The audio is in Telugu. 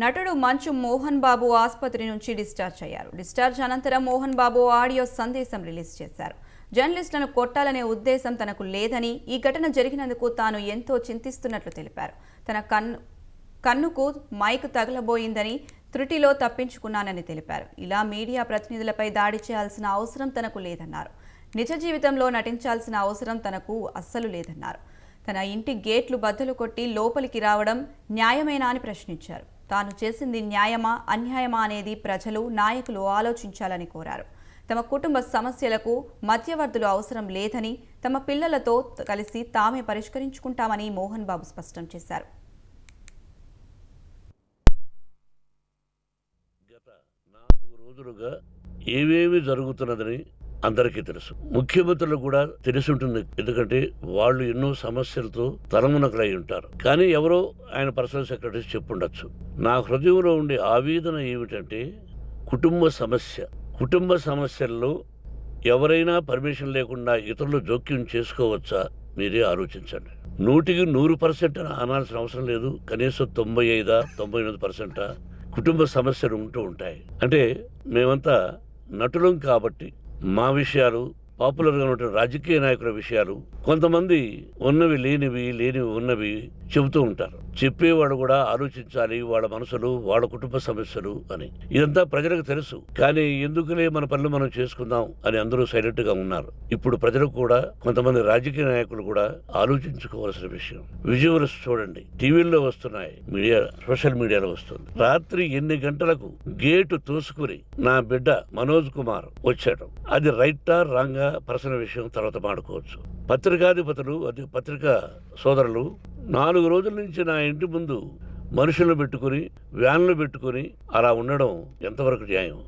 నటుడు మంచు మోహన్ బాబు ఆసుపత్రి నుంచి డిశ్చార్జ్ అయ్యారు. డిశ్చార్జ్ అనంతరం మోహన్ బాబు ఆడియో సందేశం రిలీజ్ చేశారు. జర్నలిస్టులను కొట్టాలనే ఉద్దేశం తనకు లేదని ఈ ఘటన జరిగినందుకు తాను ఎంతో చింతిస్తున్నట్లు తెలిపారు. తన కన్ను కన్నుకు మైక్ తగలబోయిందని త్రుటిలో తప్పించుకున్నానని తెలిపారు. ఇలా మీడియా ప్రతినిధులపై దాడి చేయాల్సిన అవసరం తనకు లేదన్నారు. నిజ జీవితంలో నటించాల్సిన అవసరం తనకు అస్సలు లేదన్నారు. తన ఇంటి గేట్లు బద్దలు కొట్టి లోపలికి రావడం న్యాయమేనా అని ప్రశ్నించారు. తాను చేసింది న్యాయమా అన్యాయమా అనేది ప్రజలు నాయకులు ఆలోచించాలని కోరారు. తమ కుటుంబ సమస్యలకు మధ్యవర్తులు అవసరం లేదని తమ పిల్లలతో కలిసి తామే పరిష్కరించుకుంటామని మోహన్ బాబు స్పష్టం చేశారు. గత నాలుగు రోజులుగా ఏమేమి జరుగుతున్నదని అందరికీ తెలుసు. ముఖ్యమంత్రులు కూడా తెలిసి ఉంటుంది ఎందుకంటే వాళ్ళు ఎన్నో సమస్యలతో తలమునకలై ఉంటారు. కానీ ఎవరో ఆయన పర్సనల్ సెక్రటరీ చెప్పుండొచ్చు. నా హృదయంలో ఉండే ఆవేదన ఏమిటంటే కుటుంబ సమస్య. కుటుంబ సమస్యల్లో ఎవరైనా పర్మిషన్ లేకుండా ఇతరులు జోక్యం చేసుకోవచ్చా? మీరే ఆలోచించండి. నూటికి నూరు పర్సెంట్ అనాల్సిన అవసరం లేదు. కనీసం తొంభై ఐదా తొంభై ఎనిమిది పర్సెంటా కుటుంబ సమస్యలు ఉంటూ ఉంటాయి. అంటే మేమంతా నటులం కాబట్టి మా విషయాలు పాపులర్గా ఉన్న రాజకీయ నాయకుల విషయాలు కొంతమంది ఉన్నవి లేనివి లేనివి ఉన్నవి చెబుతూ ఉంటారు. చెప్పేవాడు కూడా ఆలోచించాలి వాళ్ళ మనసులు వాళ్ళ కుటుంబ సమస్యలు అని. ఇదంతా ప్రజలకు తెలుసు. కానీ ఎందుకులే మన పనులు మనం చేసుకుందాం అని అందరూ సైలెంట్గా ఉన్నారు. ఇప్పుడు ప్రజలకు కూడా కొంతమంది రాజకీయ నాయకులు కూడా ఆలోచించుకోవాల్సిన విషయం. విజువల్స్ చూడండి. టీవీల్లో వస్తున్నాయి. మీడియా సోషల్ మీడియాలో వస్తుంది. రాత్రి ఎన్ని గంటలకు గేటు తోసుకుని నా బిడ్డ మనోజ్ కుమార్ వచ్చాడు. అది రైటా రాంగా పర్సనల్ విషయం తర్వాత మాడుకోవచ్చు పత్రికాధిపతులు అది పత్రికా సోదరులు నాలుగు రోజుల నుంచి నా ఇంటి ముందు మనుషులను పెట్టుకుని వ్యాన్లు పెట్టుకుని అలా ఉండడం ఎంతవరకు న్యాయం?